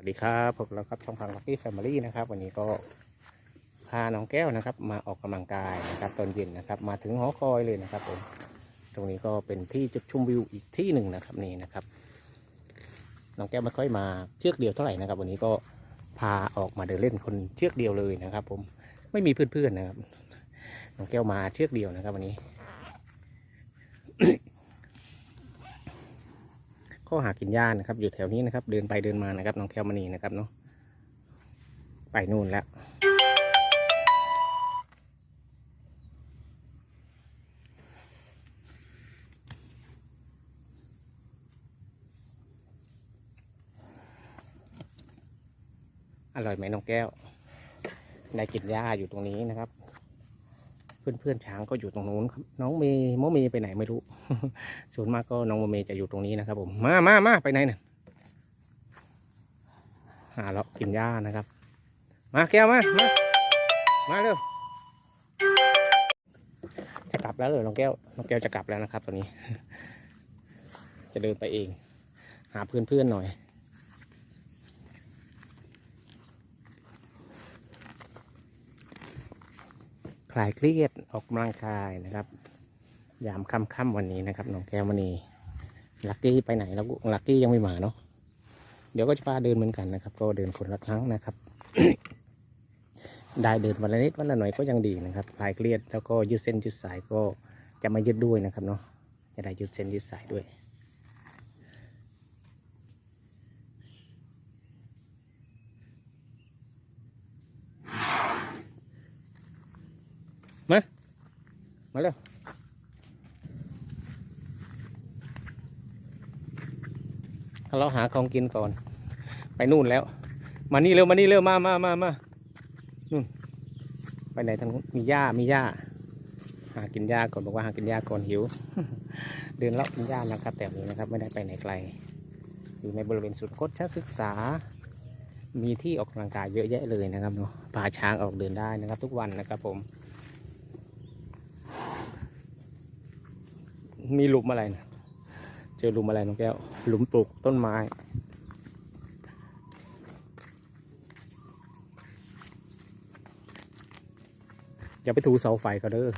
วัสดีครับผมแล้วครับช่องทางลักกี้แฟมิลี่นะครับ วันนี้ก็พาน้องแก้วนะครับ มาออกกำลังกายนะครับ ตอนเย็นนะครับ มาถึงหอคอยเลยนะครับผมตรงนี้ก็เป็นที่จุดชมวิวอีกที่หนึ่งนะครับนี่นะครับ น้องแก้วไม่ค่อยมาเชือกเดียวเท่าไหร่นะครับ วันนี้ก็พาออกมาเดินเล่นคนเชือกเดียวเลยนะครับ ผมไม่มีเพื่อนๆนะครับ น้องแก้วมาเชือกเดียวนะครับ วันนี้ ก็หากินหญ้านะครับ อยู่แถวนี้นะครับ เดินไปเดินมานะครับ น้องแก้วมณีนะครับเนาะไปนู่นแล้ว อร่อยไหมน้องแก้ว ได้กินหญ้าอยู่ตรงนี้นะครับ เพื่อนๆช้างก็อยู่ตรงนู้นครับ น้องเมย์โมเมย์ไปไหนไม่รู้ส่วนมากก็น้องโมเมย์จะอยู่ตรงนี้นะครับ ผมมามามาไปไหนเน่ยหาเรากินหญ้านะครับ มาแก้วมามามาเร็วจะกลับแล้วเลยน้องแก้วน้องแก้วจะกลับแล้วนะครับตอนนี้ จะเดินไปเอง หาเพื่อนๆหน่อย ลายเครียดออกกำลังกายนะครับ ยามค่ำๆวันนี้นะครับน้องแก้วมณีลักกี้ไปไหนแล้วลักกี้ยังไม่มาเนาะเดี๋ยวก็จะพาเดินเหมือนกันนะครับ ก็เดินคนละครั้งนะครับ ได้เดินวันละนิดวันละหน่อยก็ยังดีนะครับคลายเครียดแล้วก็ยืดเส้นยืดสายก็จะม่ยืดด้วยนะครับเนาะจะได้ยืดเส้นยืดสายด้วย มา มาเร็วเราหาของกินก่อน ไปนู่นแล้ว มานี่เร็วมานี่เร็วมามามามานู่นไปไหนทางมีหญ้ามีหญ้า หากินหญ้าก่อนบอกว่าหากินหญ้าก่อนหิว เดินเลาะกินหญ้านะครับแต่นี้นะครับ ไม่ได้ไปไหนไกล อยู่ในบริเวณสุดคดชั้นศึกษา มีที่ออกกำลังกายเยอะแยะเลยนะครับเนาะพาช้างออกเดินได้นะครับ ทุกวันนะครับผม มีหลุมอะไรนะเจอหลุมอะไรน้องแก้ว หลุมปลูกต้นไม้ อย่าไปถูเสาไฟก็เด้อ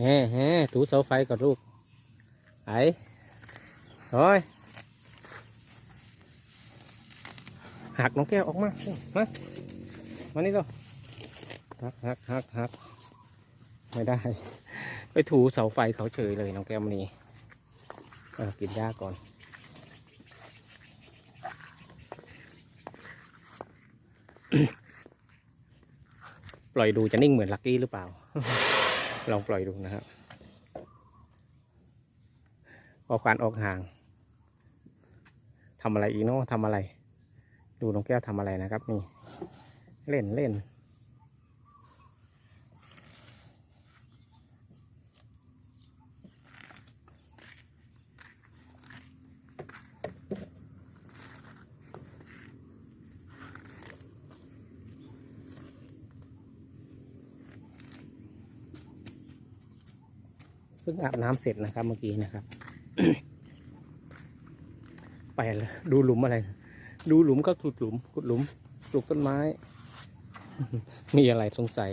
แฮ่แฮ่ถูเสาไฟก่อนลูกไอ้โอ้ยหักน้องแก้วออกมา มา มานี่ก็ ฮักฮักฮักฮักไม่ได้ ไปถูเสาไฟเขาเฉยเลยน้องแก้วมณีเออกินหญ้าก่อน ปล่อยดูจะนิ่งเหมือนลักกี้หรือเปล่า ลองปล่อยดูนะครับออกการออกห่างทำอะไรอีโน่ทำอะไร ดูน้องแก้วทำอะไรนะครับ นี่ เล่นเล่น พิ่งอาบน้ำเสร็จนะครับเมื่อกี้นะครับ ไปเลยดูหลุมอะไร ดูหลุมก็ขุดหลุมขุดหลุมปลูกต้นไม้ มีอะไรสงสัย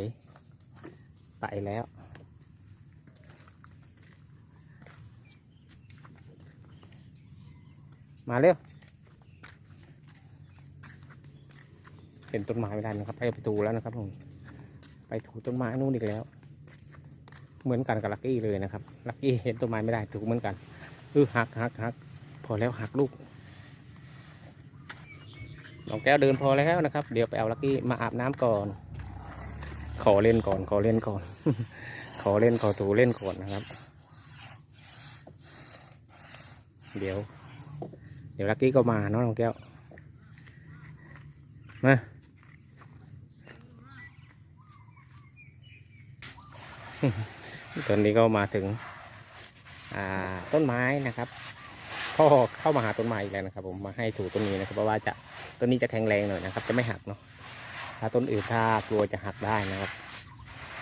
ไปแล้วมาเร็วเห็นต้นไม้ไม่ได้นะครับ ไปไปถูแล้วนะครับผม ไปถูต้นไม้นู่นอีกแล้ว เหมือนกันกับลักกี้เลยนะครับลักกี้เห็นต้นไม้ไม่ได้ถูกเหมือนกันเออหักหักหักพอแล้วหักลูกน้องแก้วเดินพอแล้วนะครับ เดี๋ยวไปเอาลักกี้มาอาบน้ำก่อน ขอเล่นก่อน ขอเล่นก่อน ขอเล่นขอถูเล่นก่อนนะครับ เดี๋ยว เดี๋ยวลักกี้ก็มาเนาะน้องแก้วมา ตอนนี้ก็มาถึงต้นไม้นะครับพ่อเข้ามาหาต้นไม้อีกแล้วนะครับ ผมมาให้ถูต้นนี้นะครับเพราะว่าจะต้นนี้จะแข็งแรงหน่อยนะครับ จะไม่หักเนาะถ้าต้นอื่นถ้ากลัวจะหักได้นะครับ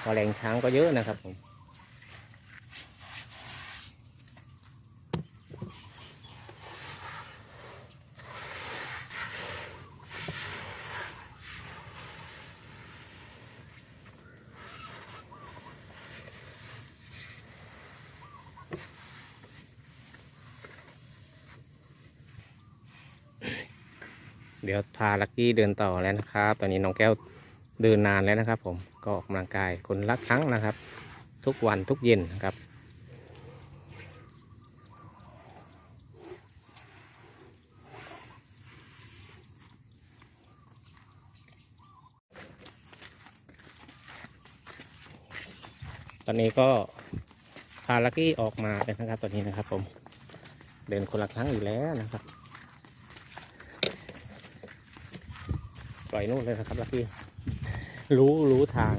พราะแรงช้างก็เยอะนะครับผม เดี๋ยวพาลักกี้เดินต่อแล้วนะครับ ตอนนี้น้องแก้วเดินนานแล้วนะครับ ผมก็ออกกำลังกายคนละครั้งนะครับ ทุกวันทุกเย็นนะครับตอนนี้ก็พาลักกี้ออกมาแล้วนะครับตอนนี้นะครับ ผม เดินคนละครั้งอีกแล้วนะครับ ปล่อยนู่นเลยนะครับลักกี้รู้รู้ทาง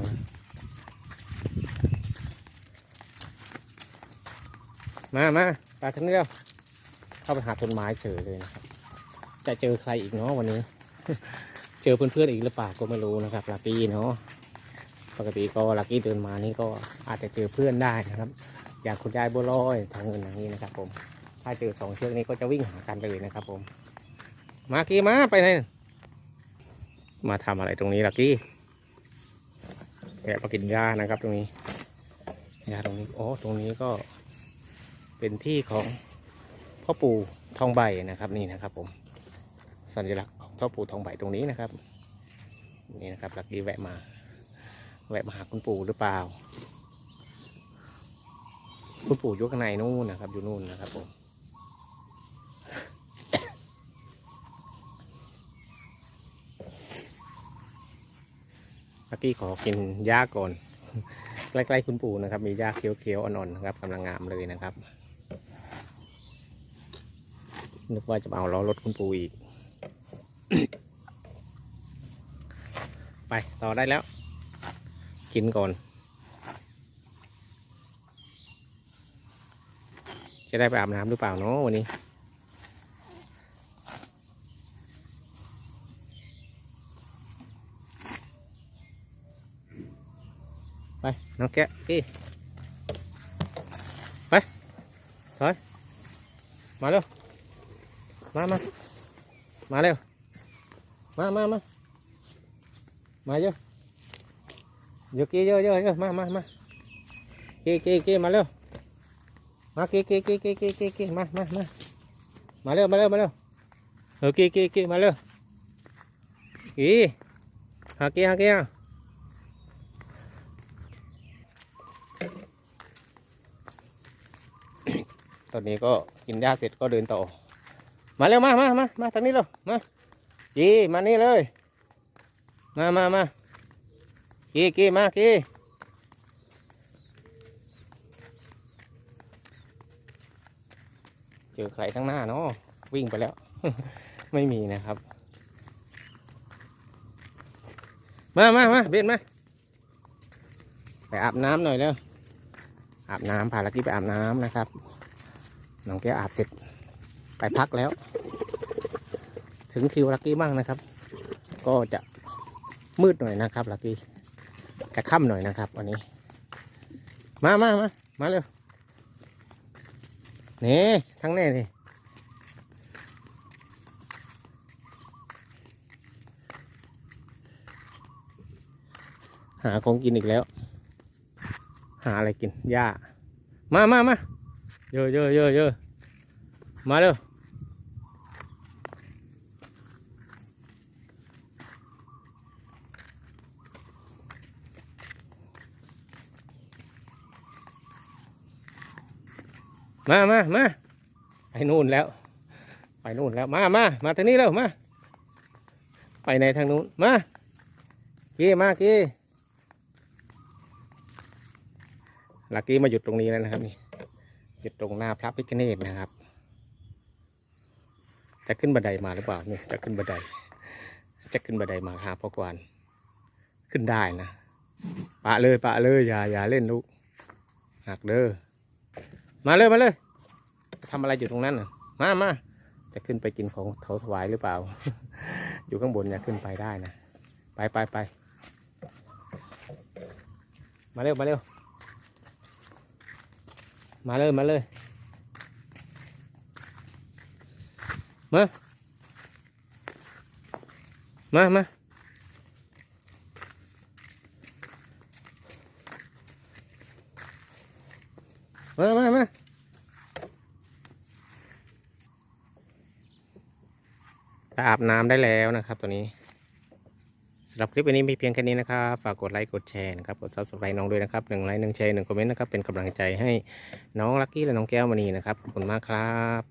มามาตาทั้งนี้แล้วเข้าไปหาต้นไม้เจอเลยนะครับ จะเจอใครอีกเนาะวันนี้ เจอเพื่อนๆอีกหรือเปล่าก็ไม่รู้นะครับลักกี้เนาะปกติก็ลักกี้เดินมานี่ก็อาจจะเจอเพื่อนได้นะครับ อย่างคุณยายบัวลอยทางเงินอย่างนี้นะครับ ผม ถ้าเจอสองเชือกนี้ก็จะวิ่งหากันเลยนะครับ ผม มากี้มาไปไหน มาทำอะไรตรงนี้ลักกี้แอบมากินหญ้านะครับ ตรงนี้หญ้าตรงนี้โอ้ตรงนี้ก็เป็นที่ของพ่อปู่ทองใบนะครับนี่นะครับ ผม สัญลักษณ์ของพ่อปู่ทองใบตรงนี้นะครับ นี่นะครับลักกี้แวะมา แวะมาหาคุณปู่หรือเปล่า คุณปู่อยู่ข้างในนู่นนะครับ อยู่นู่นนะครับผม ลักกี้ขอกินหญ้าก่อน ใกล้ๆคุณปู่นะครับ มีหญ้าเขียวๆอ่อนๆนะครับกำลังงามเลยนะครับ นึกว่าจะเอาล้อรถคุณปู่อีก ไปต่อได้แล้ว กินก่อน จะได้ไปอาบน้ำหรือเปล่าเนาะวันนี้ ไปน้องแกะพี่ไปถอยมาเร็วมามามาเร็วมามามามาเยอะเยอะกี้เยอะเยอะเยอ ตอนนี้ก็กินหญ้าเสร็จก็เดินต่อ มาเร็วมามามามาทางนี้เร็วมากี้มานี่เลย มามามากี้กี้มากี้เจอใครทั้งหน้าเนาะวิ่งไปแล้ว ไม่มีนะครับ มามามาเบนมาไปอาบน้ำหน่อยเร็วอาบน้ำพาลักกี้ไปอาบน้ำนะครับ น้องแก้วอาบเสร็จไปพักแล้ว ถึงคิวลักกี้บ้างนะครับ ก็จะมืดหน่อยนะครับลักกี้จะค่ำหน่อยนะครับวันนี้ มามามามาเร็วนี่ทั้งแน่นี่หาของกินอีกแล้ว หาอะไรกินหญ้ามามามา เยอะเยอะเยอะเยอะมาเร็วมามามาไปนู่นแล้ว ไปนู่นแล้ว มามามาทางนี้แล้วมา ไปในทางนู้น มากี้มากี้ลักกี้มาหยุดตรงนี้แล้วนะครับนี่ หยุดตรงหน้าพระพิฆเนศนะครับ จะขึ้นบันไดมาหรือเปล่านี่จะขึ้นบันได จะขึ้นบันไดมาหาพ่อกวนขึ้นได้นะปะเลยปะเลยอย่าอย่าเล่นลูกหักเด้อมาเลยมาเลยทำอะไรอยู่ตรงนั้นน่ะมามาจะขึ้นไปกินของเขาถวายหรือเปล่า อยู่ข้างบนอย่าขึ้นไปได้นะ ไปไปไปมาเร็ว มาเร็ว มาเลย มาเลย มา มา มา มา มา มา อาบน้ำได้แล้วนะครับตัวนี้ สำหรับคลิปวันนี้มีเพียงแค่นี้นะครับ ฝากกดไลค์ กดแชร์นะครับ กดซับสไครต์น้องด้วยนะครับหนึ่งไลค์หนึ่งแชร์หนึ่งคอมเมนต์นะครับ เป็นกำลังใจให้น้องลักกี้และน้องแก้วมณีนะครับ ขอบคุณมากครับ